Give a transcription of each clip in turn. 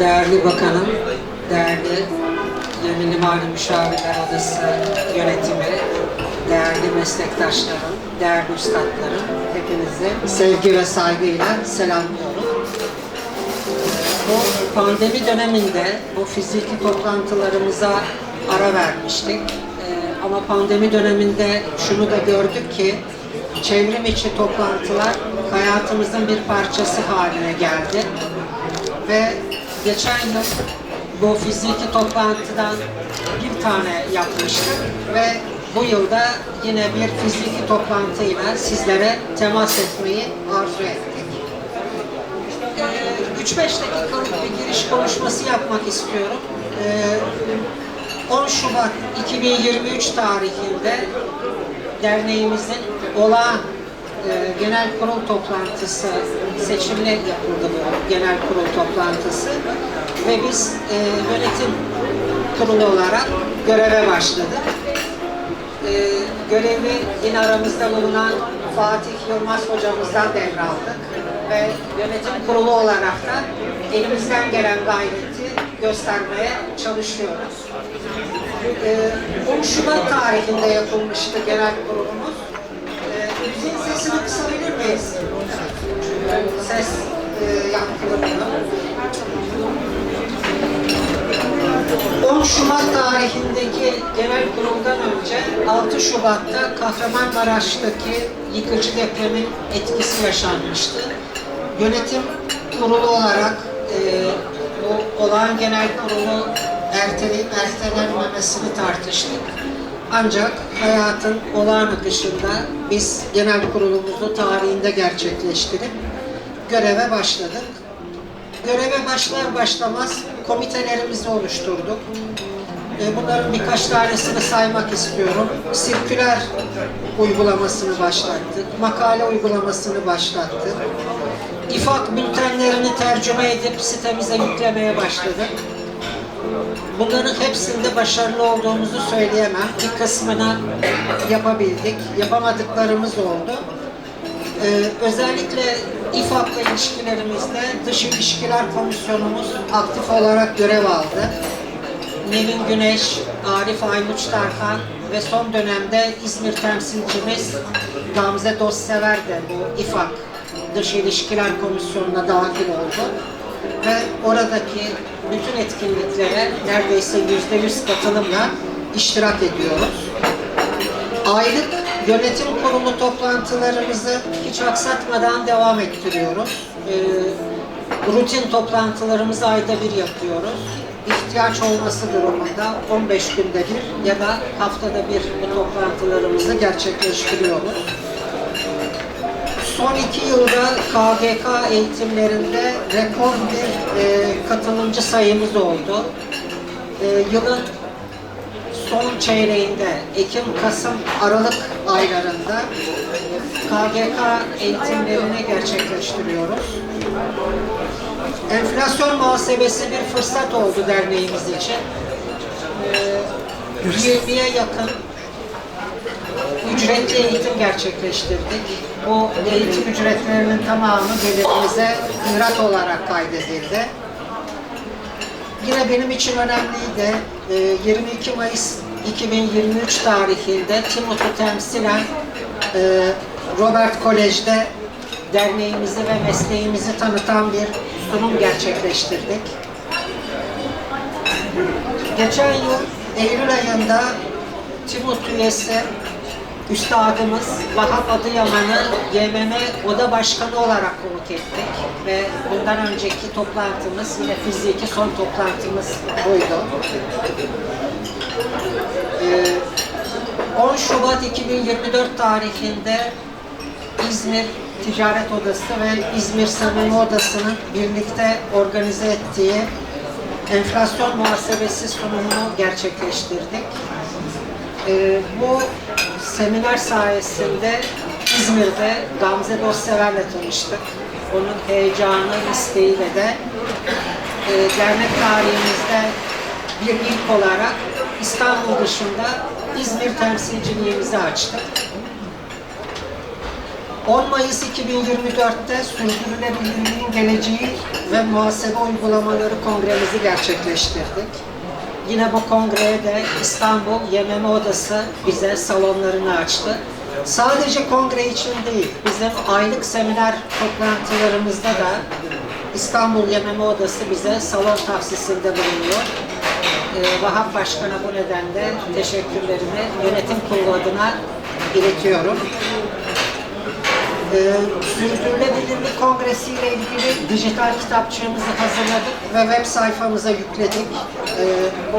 değerli bakanım, değerli Yeminli Mali Müşavirler Odası yönetimi, değerli meslektaşlarım, değerli üstadlarım, hepinizi sevgi ve saygıyla selamlıyorum. Bu pandemi döneminde bu fiziki toplantılarımıza ara vermiştik. Ee, ama pandemi döneminde şunu da gördük ki çevrim içi toplantılar hayatımızın bir parçası haline geldi. Ve geçen yıl bu fiziki toplantıdan bir tane yapmıştık ve bu yılda yine bir fiziki toplantıyla sizlere temas etmeyi arzu ettik. Ee, 3-5 dakikalık bir giriş konuşması yapmak istiyorum. Ee, 10 Şubat 2023 tarihinde derneğimizin olağan e, genel kurul toplantısı seçimle yapıldı bu genel kurul toplantısı ve biz e, yönetim kurulu olarak göreve başladık. E, görevi yine aramızda bulunan Fatih Yılmaz hocamızdan devraldık ve yönetim kurulu olarak da elimizden gelen gayreti göstermeye çalışıyoruz. E, 10 Şubat tarihinde yapılmıştı genel kurulumuz. E, müziğin sesini kısabilir miyiz? Şubat tarihindeki genel kuruldan önce 6 Şubat'ta Kahramanmaraş'taki yıkıcı depremin etkisi yaşanmıştı. Yönetim kurulu olarak e, bu olağan genel kurulu erteleyip ertelenmemesini tartıştık. Ancak hayatın olağan akışında biz genel kurulumuzu tarihinde gerçekleştirip göreve başladık. Göreve başlar başlamaz komitelerimizi oluşturduk. E, Bunların birkaç tanesini saymak istiyorum. Sirküler uygulamasını başlattık. Makale uygulamasını başlattık. İFAK bültenlerini tercüme edip sitemize yüklemeye başladık. Bunların hepsinde başarılı olduğumuzu söyleyemem. Bir kısmını yapabildik. Yapamadıklarımız oldu. Ee, özellikle İFAK'la ilişkilerimizde Dış İlişkiler Komisyonumuz aktif olarak görev aldı. Nevin Güneş, Arif Aymuç Tarkan ve son dönemde İzmir temsilcimiz Gamze Dostsever de bu İFAK Dış İlişkiler Komisyonu'na dahil oldu. Ve oradaki bütün etkinliklere neredeyse yüzde yüz katılımla iştirak ediyoruz. Aylık yönetim kurulu toplantılarımızı hiç aksatmadan devam ettiriyoruz. Ee, rutin toplantılarımızı ayda bir yapıyoruz. İhtiyaç olması durumunda 15 günde bir ya da haftada bir bu toplantılarımızı gerçekleştiriyoruz. Son iki yılda KGK eğitimlerinde rekor bir e, katılımcı sayımız oldu. E, yılın son çeyreğinde Ekim, Kasım, Aralık aylarında KGK eğitimlerini gerçekleştiriyoruz. Enflasyon muhasebesi bir fırsat oldu derneğimiz için. Ee, 20'ye yakın ücretli eğitim gerçekleştirdik. Bu eğitim ücretlerinin tamamı gelirimize ücret olarak kaydedildi. Yine benim için önemliydi. Ee, 22 Mayıs 2023 tarihinde TİMOT'u temsilen e, Robert Kolej'de derneğimizi ve mesleğimizi tanıtan bir sunum gerçekleştirdik. Geçen yıl Eylül ayında TİMOT üyesi Üstadımız Vahap Adıyaman'ı YMM Oda Başkanı olarak konuk ettik ve bundan önceki toplantımız yine fiziki son toplantımız buydu. Ee, 10 Şubat 2024 tarihinde İzmir Ticaret Odası ve İzmir Samimi Odası'nın birlikte organize ettiği enflasyon muhasebesi sunumunu gerçekleştirdik. Ee, bu seminer sayesinde İzmir'de Gamze Dostsever'le tanıştık. Onun heyecanı, isteğiyle de e, dernek tarihimizde bir ilk olarak İstanbul dışında İzmir temsilciliğimizi açtık. 10 Mayıs 2024'te Sürdürülebilirliğin Geleceği ve Muhasebe Uygulamaları Kongremizi gerçekleştirdik. Yine bu kongreye de İstanbul YMM Odası bize salonlarını açtı. Sadece kongre için değil, bizim aylık seminer toplantılarımızda da İstanbul YMM Odası bize salon tahsisinde bulunuyor. Ee, Vahap Başkan'a bu nedenle teşekkürlerimi yönetim kurulu adına iletiyorum. Ee, Sürdürülebilirlik Kongresi ile ilgili dijital kitapçığımızı hazırladık ve web sayfamıza yükledik. Ee, bu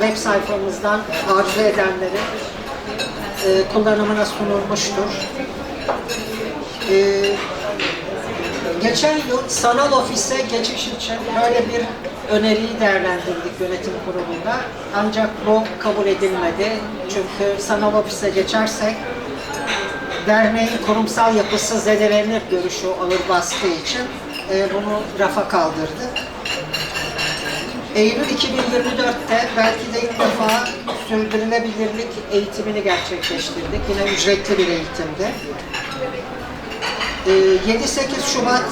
web sayfamızdan arzu edenleri e, kullanımına sunulmuştur. Ee, geçen yıl sanal ofise geçiş için böyle bir öneriyi değerlendirdik yönetim kurulunda. Ancak bu kabul edilmedi. Çünkü sanal ofise geçersek derneğin kurumsal yapısı zedelenir görüşü ağır bastığı için e, bunu rafa kaldırdı. Eylül 2024'te belki de ilk defa sürdürülebilirlik eğitimini gerçekleştirdik. Yine ücretli bir eğitimdi. E, 7-8 Şubat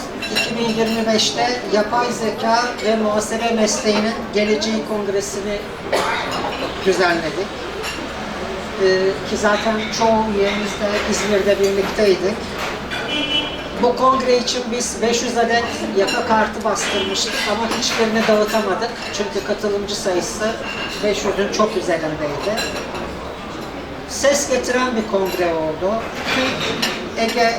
2025'te yapay zeka ve muhasebe mesleğinin geleceği kongresini düzenledik. Ee, ki zaten çoğu üyemiz de İzmir'de birlikteydik. Bu kongre için biz 500 adet yaka kartı bastırmıştık ama hiçbirini dağıtamadık. Çünkü katılımcı sayısı 500'ün çok üzerindeydi. Ses getiren bir kongre oldu. Ege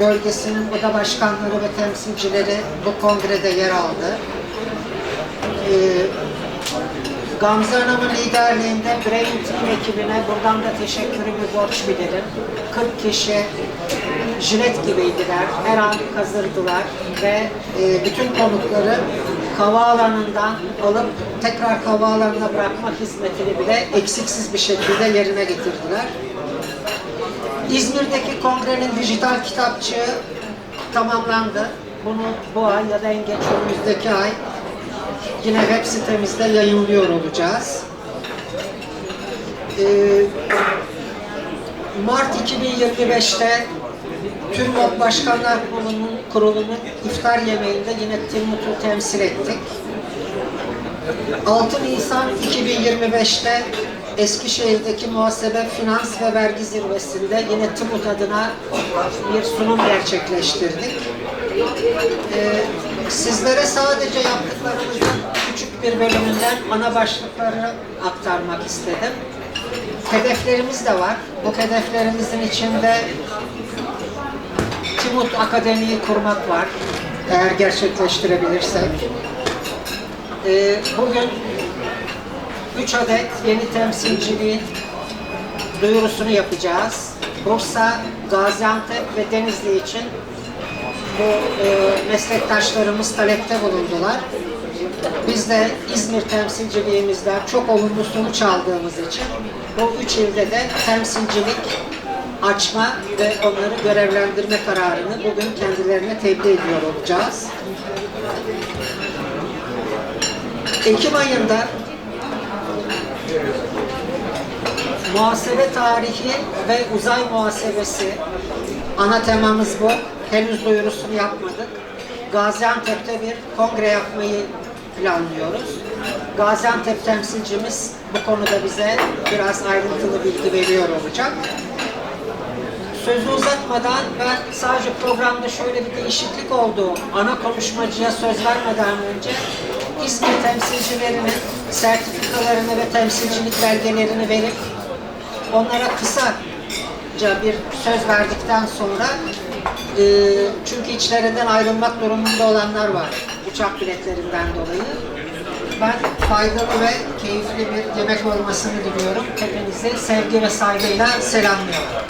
bölgesinin oda başkanları ve temsilcileri bu kongrede yer aldı. Ee, Gamze Hanım'ın liderliğinde Brain Team ekibine buradan da teşekkürü bir borç bilirim. 40 kişi jilet gibiydiler, her an hazırdılar ve e, bütün konukları havaalanından alıp tekrar havaalanına bırakma hizmetini bile eksiksiz bir şekilde yerine getirdiler. İzmir'deki kongrenin dijital kitapçığı tamamlandı. Bunu bu ay ya da en geç önümüzdeki ay yine web sitemizde yayınlıyor olacağız. Ee, Mart 2025'te Mod Başkanlar Kurulu'nun, kurulunun iftar yemeğinde yine Timmut'u temsil ettik. 6 Nisan 2025'te Eskişehir'deki muhasebe, finans ve vergi zirvesinde yine TİMUT adına bir sunum gerçekleştirdik. Ee, sizlere sadece yaptıklarımızın küçük bir bölümünden ana başlıkları aktarmak istedim. Hedeflerimiz de var. Bu hedeflerimizin içinde Timut Akademi'yi kurmak var. Eğer gerçekleştirebilirsek. Ee, bugün 3 adet yeni temsilciliğin duyurusunu yapacağız. Bursa, Gaziantep ve Denizli için bu e, meslektaşlarımız talepte bulundular. Biz de İzmir temsilciliğimizden çok olumlu sonuç aldığımız için bu üç ilde de temsilcilik açma ve onları görevlendirme kararını bugün kendilerine tebliğ ediyor olacağız. Ekim ayında muhasebe tarihi ve uzay muhasebesi ana temamız bu. Henüz duyurusunu yapmadık. Gaziantep'te bir kongre yapmayı planlıyoruz. Gaziantep temsilcimiz bu konuda bize biraz ayrıntılı bilgi veriyor olacak. Sözü uzatmadan ben sadece programda şöyle bir değişiklik oldu. Ana konuşmacıya söz vermeden önce İzmir temsilcilerinin sertifikalarını ve temsilcilik belgelerini verip onlara kısaca bir söz verdikten sonra e, çünkü içlerinden ayrılmak durumunda olanlar var uçak biletlerinden dolayı. Ben faydalı ve keyifli bir yemek olmasını diliyorum. Hepinizi sevgi ve saygıyla selamlıyorum.